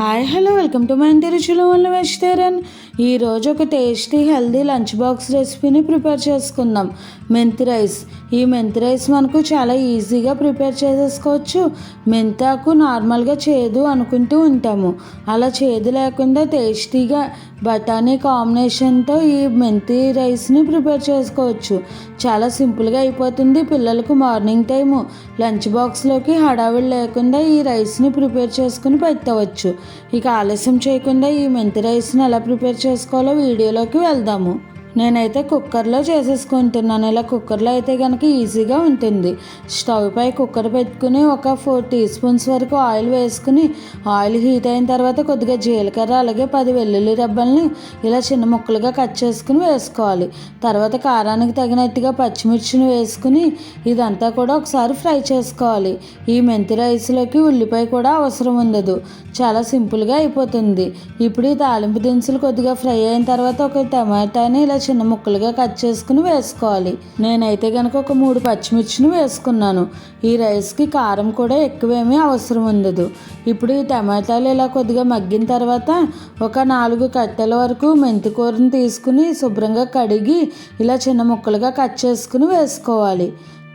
Hi hello welcome to my ఇంటి రుచులు వల్ల వెజిటేరియన్ ఈరోజు ఒక టేస్టీ హెల్దీ లంచ్ బాక్స్ రెసిపీని ప్రిపేర్ చేసుకుందాం. మెంతి రైస్ ఈ మెంతి రైస్ మనకు చాలా ఈజీగా ప్రిపేర్ చేసేసుకోవచ్చు. మెంతాకు నార్మల్గా చేదు అనుకుంటూ ఉంటాము. అలా చేదు లేకుండా టేస్టీగా బఠానీ కాంబినేషన్తో ఈ మెంతి రైస్ని ప్రిపేర్ చేసుకోవచ్చు. చాలా సింపుల్గా అయిపోతుంది పిల్లలకు మార్నింగ్ టైము లంచ్ బాక్స్లోకి హడావిడి లేకుండా ఈ రైస్ని ప్రిపేర్ చేసుకుని పెట్టవచ్చు. ఇక ఆలస్యం చేయకుండా ఈ మెంతి రైస్ని ఎలా ప్రిపేర్ చేసుకోవాలో వీడియోలోకి వెళ్దాము. నేనైతే కుక్కర్లో చేసేసుకుంటున్నాను. ఇలా కుక్కర్లో అయితే కనుక ఈజీగా ఉంటుంది. స్టవ్ పై కుక్కర్ పెట్టుకుని ఒక ఫోర్ టీ స్పూన్స్ వరకు ఆయిల్ వేసుకుని ఆయిల్ హీట్ అయిన తర్వాత కొద్దిగా జీలకర్ర అలాగే పది వెల్లుల్లి రెబ్బల్ని ఇలా చిన్న ముక్కలుగా కట్ చేసుకుని వేసుకోవాలి. తర్వాత కారానికి తగినట్టుగా పచ్చిమిర్చిని వేసుకుని ఇదంతా కూడా ఒకసారి ఫ్రై చేసుకోవాలి. ఈ మెంతి రైస్లోకి ఉల్లిపాయ కూడా అవసరం ఉండదు. చాలా సింపుల్గా అయిపోతుంది. ఇప్పుడు ఈ తాలింపు దినుసులు కొద్దిగా ఫ్రై అయిన తర్వాత ఒక టమాటాని ఇలా చిన్న ముక్కలుగా కట్ చేసుకుని వేసుకోవాలి. నేనైతే కనుక ఒక మూడు పచ్చిమిర్చిని వేసుకున్నాను. ఈ రైస్కి కారం కూడా ఎక్కువేమీ అవసరం ఉండదు. ఇప్పుడు ఈ టమాటాలు ఇలా కొద్దిగా మగ్గిన తర్వాత ఒక నాలుగు కట్టెల వరకు మెంతికూరను తీసుకుని శుభ్రంగా కడిగి ఇలా చిన్న ముక్కలుగా కట్ చేసుకుని వేసుకోవాలి.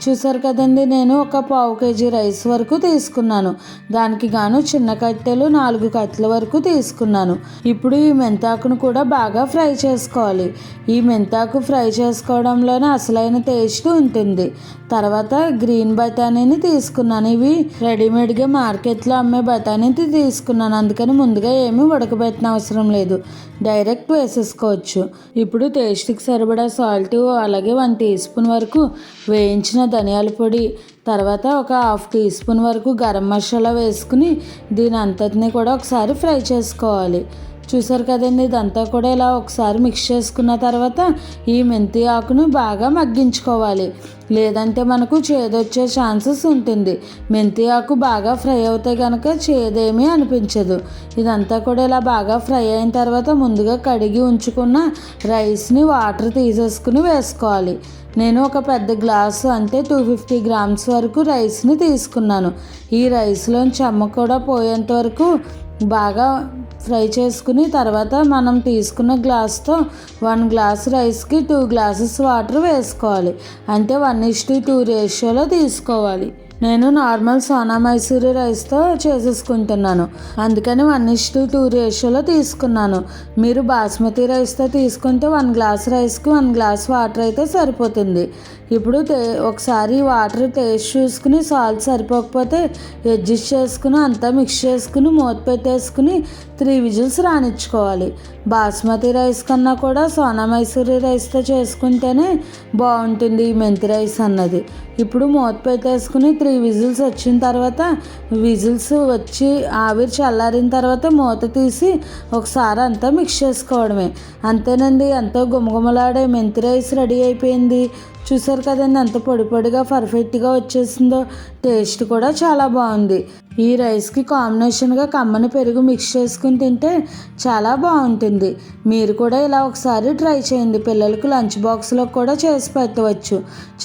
చూసారు కదండి నేను ఒక పావు కేజీ రైస్ వరకు తీసుకున్నాను. దానికి గాను చిన్న కట్టెలు నాలుగు కట్టెల వరకు తీసుకున్నాను. ఇప్పుడు ఈ మెంతాకును కూడా బాగా ఫ్రై చేసుకోవాలి. ఈ మెంతాకు ఫ్రై చేసుకోవడంలోనే అసలైన టేస్ట్ ఉంటుంది. తర్వాత గ్రీన్ బఠానీని తీసుకున్నాను. ఇవి రెడీమేడ్గా మార్కెట్లో అమ్మే బఠానీ తీసుకున్నాను. అందుకని ముందుగా ఏమీ ఉడకబెట్టిన అవసరం లేదు. డైరెక్ట్ వేసేసుకోవచ్చు. ఇప్పుడు టేస్ట్కి సరిపడా సాల్ట్ అలాగే వన్ టీ స్పూన్ వరకు వేయించిన ధనియాల పొడి తర్వాత ఒక హాఫ్ టీ స్పూన్ వరకు గరం మసాలా వేసుకుని దీని అంతటిని కూడా ఒకసారి ఫ్రై చేసుకోవాలి. చూసారు కదండి ఇదంతా కూడా ఇలా ఒకసారి మిక్స్ చేసుకున్న తర్వాత ఈ మెంతి ఆకును బాగా మగ్గించుకోవాలి. లేదంటే మనకు చేదొచ్చే ఛాన్సెస్ ఉంటుంది. మెంతి ఆకు బాగా ఫ్రై అవుతే కనుక చేదేమీ అనిపించదు. ఇదంతా కూడా ఇలా బాగా ఫ్రై అయిన తర్వాత ముందుగా కడిగి ఉంచుకున్న రైస్ని వాటర్ తీసేసుకుని వేసుకోవాలి. నేను ఒక పెద్ద గ్లాసు అంటే టూ ఫిఫ్టీ గ్రామ్స్ వరకు రైస్ని తీసుకున్నాను. ఈ రైస్లో చెమ్మ కూడా పోయేంత వరకు బాగా ఫ్రై చేసుకుని తర్వాత మనం తీసుకున్న గ్లాస్తో వన్ గ్లాస్ రైస్కి టూ గ్లాసెస్ వాటర్ వేసుకోవాలి. అంటే వన్ ఇస్ టు టూ రేషియోలో తీసుకోవాలి. నేను నార్మల్ సోనా మైసూరి రైస్తో చేసేసుకుంటున్నాను. అందుకని వన్ ఇష్ టు టూ రేషియోలో తీసుకున్నాను. మీరు బాస్మతి రైస్తో తీసుకుంటే వన్ గ్లాస్ రైస్కి వన్ గ్లాస్ వాటర్ అయితే సరిపోతుంది. ఇప్పుడు తే ఒకసారి వాటర్ టేస్ట్ చూసుకుని సాల్ట్ సరిపోకపోతే అడ్జస్ట్ చేసుకుని అంతా మిక్స్ చేసుకుని మూత పెట్టేసుకుని త్రీ విజిల్స్ రానిచ్చుకోవాలి. బాస్మతి రైస్ కన్నా కూడా సోనా మైసూరి రైస్తో చేసుకుంటేనే బాగుంటుంది ఈ మెంతి రైస్ అన్నది. ఇప్పుడు మూత పెట్టేసుకుని త్రీ విజిల్స్ వచ్చిన తర్వాత విజిల్స్ వచ్చి ఆవిరి చల్లారిన తర్వాత మూత తీసి ఒకసారి అంతా మిక్స్ చేసుకోవడమే. అంతేనండి ఎంతో గుమగుమలాడే మెంతి రైస్ రెడీ అయిపోయింది. చూసారు కదండి ఎంత పొడి పొడిగా పర్ఫెక్ట్గా వచ్చేసిందో. టేస్ట్ కూడా చాలా బాగుంది. ఈ రైస్కి కాంబినేషన్గా కమ్మని పెరుగు మిక్స్ చేసుకుని తింటే చాలా బాగుంటుంది. మీరు కూడా ఇలా ఒకసారి ట్రై చేయండి. పిల్లలకు లంచ్ బాక్స్లో కూడా చేసి పెట్టవచ్చు.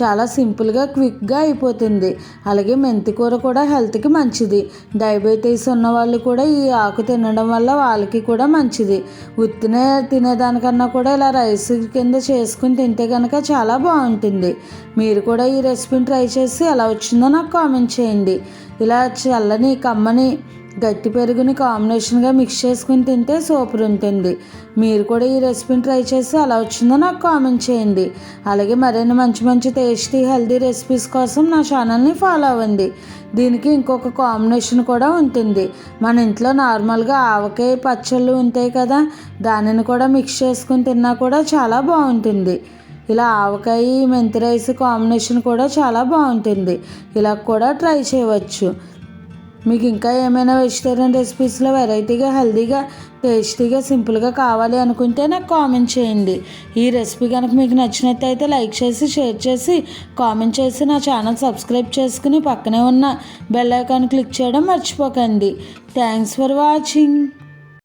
చాలా సింపుల్గా క్విక్గా అయిపోతుంది. అలాగే మెంతి కూర కూడా హెల్త్కి మంచిది. డయాబెటీస్ ఉన్న వాళ్ళు కూడా ఈ ఆకు తినడం వల్ల వాళ్ళకి కూడా మంచిది. ఉత్తినే తినేదానికన్నా కూడా ఇలా రైస్ కింద చేసుకుని తింటే కనుక చాలా బాగుంటుంది. మీరు కూడా ఈ రెసిపీని ట్రై చేసి ఎలా వచ్చిందో నాకు కామెంట్ చేయండి. ఇలా చల్లని కమ్మని గట్టి పెరుగుని కాంబినేషన్గా మిక్స్ చేసుకుని తింటే సూపర్ ఉంటుంది. మీరు కూడా ఈ రెసిపీని ట్రై చేసి అలా వచ్చిందో నాకు కామెంట్ చేయండి. అలాగే మరిన్ని మంచి మంచి టేస్టీ హెల్దీ రెసిపీస్ కోసం నా ఛానల్ని ఫాలో అవ్వండి. దీనికి ఇంకొక కాంబినేషన్ కూడా ఉంటుంది. మన ఇంట్లో నార్మల్గా ఆవకాయ పచ్చళ్ళు ఉంటాయి కదా దానిని కూడా మిక్స్ చేసుకుని తిన్నా కూడా చాలా బాగుంటుంది. ఇలా ఆవకాయ మెంతి రైస్ కాంబినేషన్ కూడా చాలా బాగుంటుంది. ఇలా కూడా ట్రై చేయవచ్చు. మీకు ఇంకా ఏమైనా వెజిటేరియన్ రెసిపీస్లో వెరైటీగా హెల్తీగా టేస్టీగా సింపుల్గా కావాలి అనుకుంటే నాకు కామెంట్ చేయండి. ఈ రెసిపీ కనుక మీకు నచ్చినట్టయితే లైక్ చేసి షేర్ చేసి కామెంట్ చేసి నా ఛానల్ సబ్స్క్రైబ్ చేసుకుని పక్కనే ఉన్న బెల్ ఐకాన్ క్లిక్ చేయడం మర్చిపోకండి. Thanks for watching